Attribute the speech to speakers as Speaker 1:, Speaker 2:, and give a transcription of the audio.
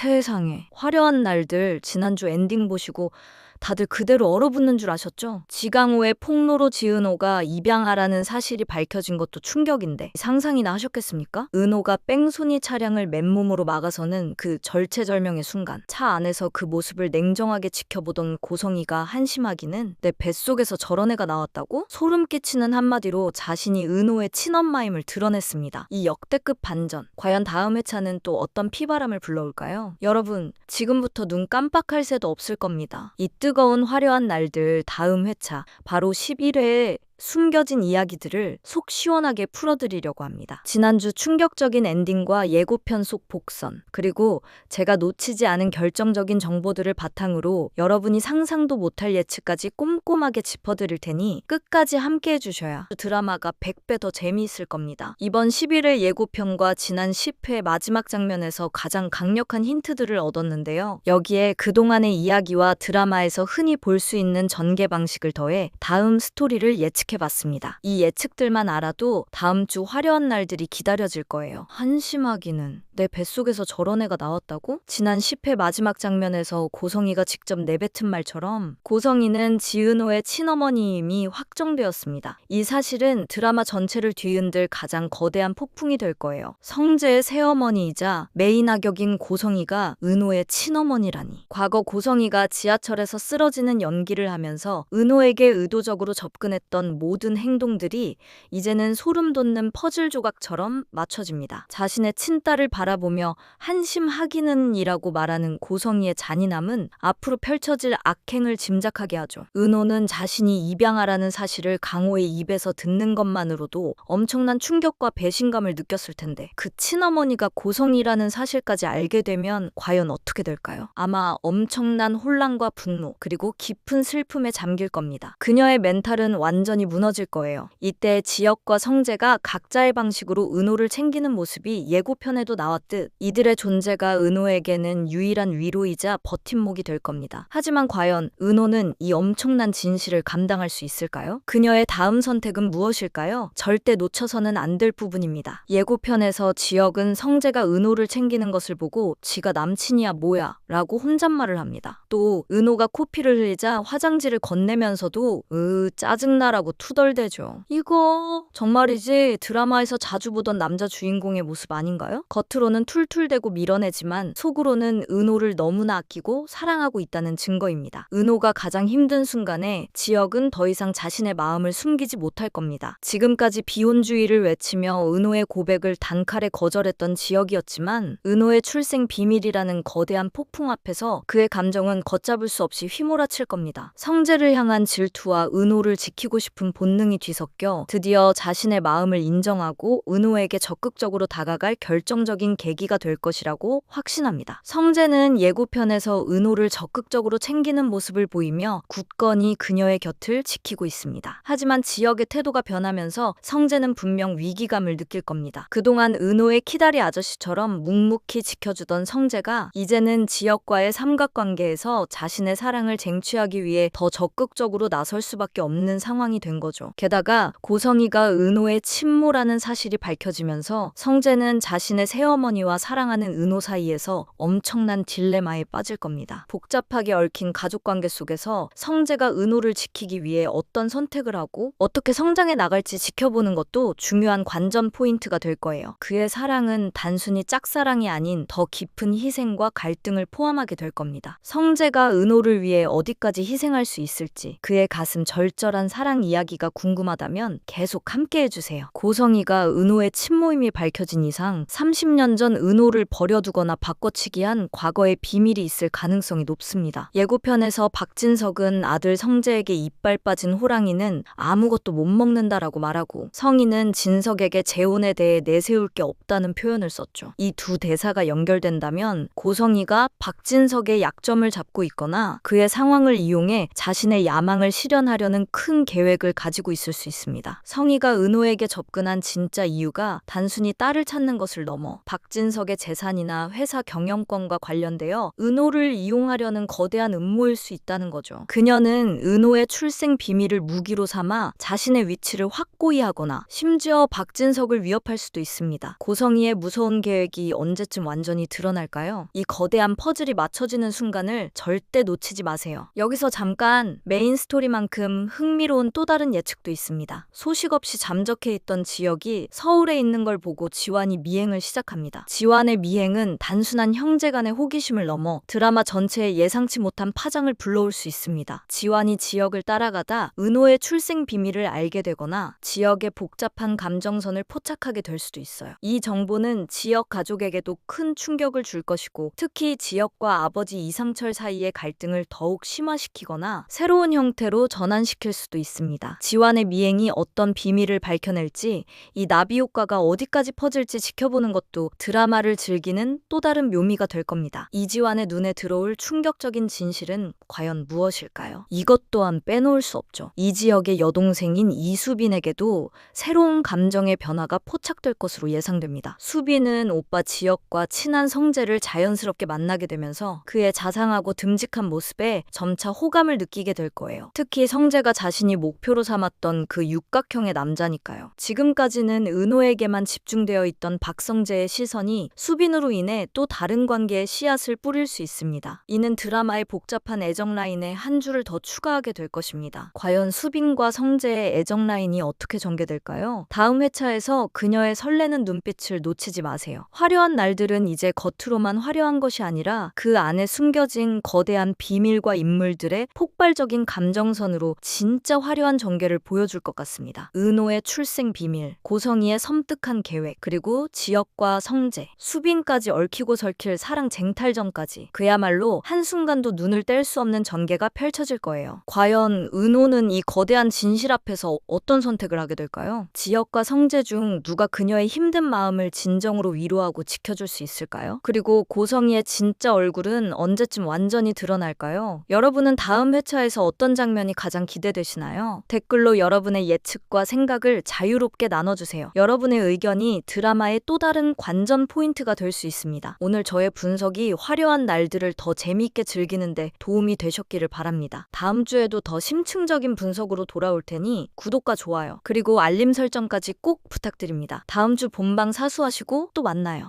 Speaker 1: 세상에. 화려한 날들 지난주 엔딩 보시고 다들 그대로 얼어붙는 줄 아셨죠? 지강호의 폭로로 지은 호가 입양하라는 사실이 밝혀진 것도 충격인데 상상이나 하셨겠습니까? 은호가 뺑소니 차량을 맨몸으로 막아서는 그 절체절명의 순간 차 안에서 그 모습을 냉정하게 지켜보던 고성이가 한심하기는 내 뱃속에서 저런 애가 나왔다고? 소름 끼치는 한마디로 자신이 은호의 친엄마임을 드러냈습니다. 이 역대급 반전. 과연 다음 회차는 또 어떤 피바람을 불러올까요? 여러분, 지금부터 눈 깜빡할 새도 없을 겁니다. 이뜨 거운 화려한 날들 다음 회차 바로 11회에 숨겨진 이야기들을 속 시원하게 풀어드리려고 합니다. 지난주 충격적인 엔딩과 예고편 속 복선, 그리고 제가 놓치지 않은 결정적인 정보들을 바탕으로 여러분이 상상도 못할 예측까지 꼼꼼하게 짚어드릴 테니 끝까지 함께 해주셔야 드라마가 100배 더 재미있을 겁니다. 이번 11회 예고편과 지난 10회 마지막 장면에서 가장 강력한 힌트들을 얻었는데요. 여기에 그동안의 이야기와 드라마에서 흔히 볼 수 있는 전개 방식을 더해 다음 스토리를 예측 예측해봤습니다. 이 예측들만 알아도 다음 주 화려한 날들이 기다려질 거예요. 한심하기는 내 뱃속에서 저런 애가 나왔다고? 지난 10회 마지막 장면에서 고성이가 직접 내뱉은 말처럼 고성이는 지은호의 친어머니임이 확정되었습니다. 이 사실은 드라마 전체를 뒤흔들 가장 거대한 폭풍이 될 거예요. 성재의 새어머니이자 메인 악역인 고성이가 은호의 친어머니라니. 과거 고성이가 지하철에서 쓰러지는 연기를 하면서 은호에게 의도적으로 접근했던 모든 행동들이 이제는 소름 돋는 퍼즐 조각처럼 맞춰집니다. 자신의 친딸을 바라 보며 한심하기는이라고 말하는 고성이의 잔인함은 앞으로 펼쳐질 악행을 짐작하게 하죠. 은호는 자신이 입양하라는 사실을 강호의 입에서 듣는 것만으로도 엄청난 충격과 배신감을 느꼈을 텐데 그 친어머니가 고성이라는 사실까지 알게 되면 과연 어떻게 될까요? 아마 엄청난 혼란과 분노 그리고 깊은 슬픔에 잠길 겁니다. 그녀의 멘탈은 완전히 무너질 거예요. 이때 지역과 성재가 각자의 방식으로 은호를 챙기는 모습이 예고편에도 나 왔듯 이들의 존재가 은호에게는 유일한 위로이자 버팀목이 될 겁니다. 하지만 과연 은호는 이 엄청난 진실을 감당할 수 있을까요? 그녀의 다음 선택은 무엇일까요? 절대 놓쳐서는 안 될 부분입니다. 예고편에서 지역은 성재가 은호를 챙기는 것을 보고 지가 남친이야 뭐야 라고 혼잣말을 합니다. 또 은호가 코피를 흘리자 화장지를 건네면서도 으 짜증나라고 투덜대죠. 이거 정말이지 드라마에서 자주 보던 남자 주인공의 모습 아닌가요? 겉으로 는 툴툴대고 밀어내지만 속으로는 은호를 너무나 아끼고 사랑하고 있다는 증거입니다. 은호가 가장 힘든 순간에 지역은 더 이상 자신의 마음을 숨기지 못할 겁니다. 지금까지 비혼주의를 외치며 은호의 고백을 단칼에 거절했던 지역이었지만 은호의 출생 비밀이라는 거대한 폭풍 앞에서 그의 감정은 걷잡을 수 없이 휘몰아칠 겁니다. 성재를 향한 질투와 은호를 지키고 싶은 본능이 뒤섞여 드디어 자신의 마음을 인정하고 은호에게 적극적으로 다가갈 결정적인 계기가 될 것이라고 확신합니다. 성재는 예고편에서 은호를 적극적으로 챙기는 모습을 보이며 굳건히 그녀의 곁을 지키고 있습니다. 하지만 지역의 태도가 변하면서 성재는 분명 위기감을 느낄 겁니다. 그동안 은호의 키다리 아저씨처럼 묵묵히 지켜주던 성재가 이제는 지역과의 삼각관계에서 자신의 사랑을 쟁취하기 위해 더 적극적으로 나설 수밖에 없는 상황이 된 거죠. 게다가 고성이가 은호의 친모라는 사실이 밝혀지면서 성재는 자신의 새 어머니와 사랑하는 은호 사이에서 엄청난 딜레마에 빠질 겁니다. 복잡하게 얽힌 가족 관계 속에서 성재가 은호를 지키기 위해 어떤 선택을 하고 어떻게 성장해 나갈지 지켜보는 것도 중요한 관전 포인트가 될 거예요. 그의 사랑은 단순히 짝사랑이 아닌 더 깊은 희생과 갈등을 포함하게 될 겁니다. 성재가 은호를 위해 어디까지 희생할 수 있을지 그의 가슴 절절한 사랑 이야기가 궁금하다면 계속 함께 해주세요. 고성이가 은호의 친모임이 밝혀진 이상 30년 전 은호를 버려두거나 바꿔치기 한 과거의 비밀이 있을 가능성이 높습니다. 예고편에서 박진석은 아들 성재에게 이빨 빠진 호랑이는 아무것도 못 먹는다라고 말하고 성희는 진석에게 재혼에 대해 내세울 게 없다는 표현을 썼죠. 이 두 대사가 연결된다면 고성이가 박진석의 약점을 잡고 있거나 그의 상황을 이용해 자신의 야망을 실현하려는 큰 계획을 가지고 있을 수 있습니다. 성희가 은호에게 접근한 진짜 이유가 단순히 딸을 찾는 것을 넘어 박 진석의 재산이나 회사 경영권과 관련되어 은호를 이용하려는 거대한 음모일 수 있다는 거죠. 그녀는 은호의 출생 비밀을 무기로 삼아 자신의 위치를 확고히 하거나 심지어 박진석을 위협할 수도 있습니다. 고성희의 무서운 계획이 언제쯤 완전히 드러날까요? 이 거대한 퍼즐이 맞춰지는 순간을 절대 놓치지 마세요. 여기서 잠깐 메인 스토리만큼 흥미로운 또 다른 예측도 있습니다. 소식 없이 잠적해 있던 지역이 서울에 있는 걸 보고 지환이 미행을 시작합니다. 지환의 미행은 단순한 형제 간의 호기심을 넘어 드라마 전체에 예상치 못한 파장을 불러올 수 있습니다. 지환이 지역을 따라가다 은호의 출생 비밀을 알게 되거나 지역의 복잡한 감정선을 포착하게 될 수도 있어요. 이 정보는 지역 가족에게도 큰 충격을 줄 것이고 특히 지역과 아버지 이상철 사이의 갈등을 더욱 심화시키거나 새로운 형태로 전환시킬 수도 있습니다. 지환의 미행이 어떤 비밀을 밝혀낼지 이 나비 효과가 어디까지 퍼질지 지켜보는 것도 드라마를 즐기는 또 다른 묘미가 될 겁니다. 이지환의 눈에 들어올 충격적인 진실은 과연 무엇일까요? 이것 또한 빼놓을 수 없죠. 이 지역의 여동생인 이수빈에게도 새로운 감정의 변화가 포착될 것으로 예상됩니다. 수빈은 오빠 지역과 친한 성재를 자연스럽게 만나게 되면서 그의 자상하고 듬직한 모습에 점차 호감을 느끼게 될 거예요. 특히 성재가 자신이 목표로 삼았던 그 육각형의 남자니까요. 지금까지는 은호에게만 집중되어 있던 박성재의 시선 이 수빈으로 인해 또 다른 관계에 씨앗을 뿌릴 수 있습니다. 이는 드라마의 복잡한 애정 라인에 한 줄을 더 추가하게 될 것입니다. 과연 수빈과 성재의 애정 라인이 어떻게 전개될까요? 다음 회차에서 그녀의 설레는 눈빛을 놓치지 마세요. 화려한 날들은 이제 겉으로만 화려한 것이 아니라 그 안에 숨겨진 거대한 비밀과 인물들의 폭발적인 감정선으로 진짜 화려한 전개를 보여줄 것 같습니다. 은호의 출생 비밀, 고성희의 섬뜩한 계획, 그리고 지역과 성재, 수빈까지 얽히고 설킬 사랑 쟁탈전까지 그야말로 한순간도 눈을 뗄 수 없는 전개가 펼쳐질 거예요. 과연 은호는 이 거대한 진실 앞에서 어떤 선택을 하게 될까요? 지역과 성재 중 누가 그녀의 힘든 마음을 진정으로 위로하고 지켜줄 수 있을까요? 그리고 고성희의 진짜 얼굴은 언제쯤 완전히 드러날까요? 여러분은 다음 회차에서 어떤 장면이 가장 기대되시나요? 댓글로 여러분의 예측과 생각을 자유롭게 나눠주세요. 여러분의 의견이 드라마의 또 다른 관전 포인트가 될 수 있습니다. 오늘 저의 분석이 화려한 날들을 더 재미있게 즐기는데 도움이 되셨기를 바랍니다. 다음 주에도 더 심층적인 분석으로 돌아올 테니 구독과 좋아요, 그리고 알림 설정까지 꼭 부탁드립니다. 다음 주 본방 사수하시고 또 만나요.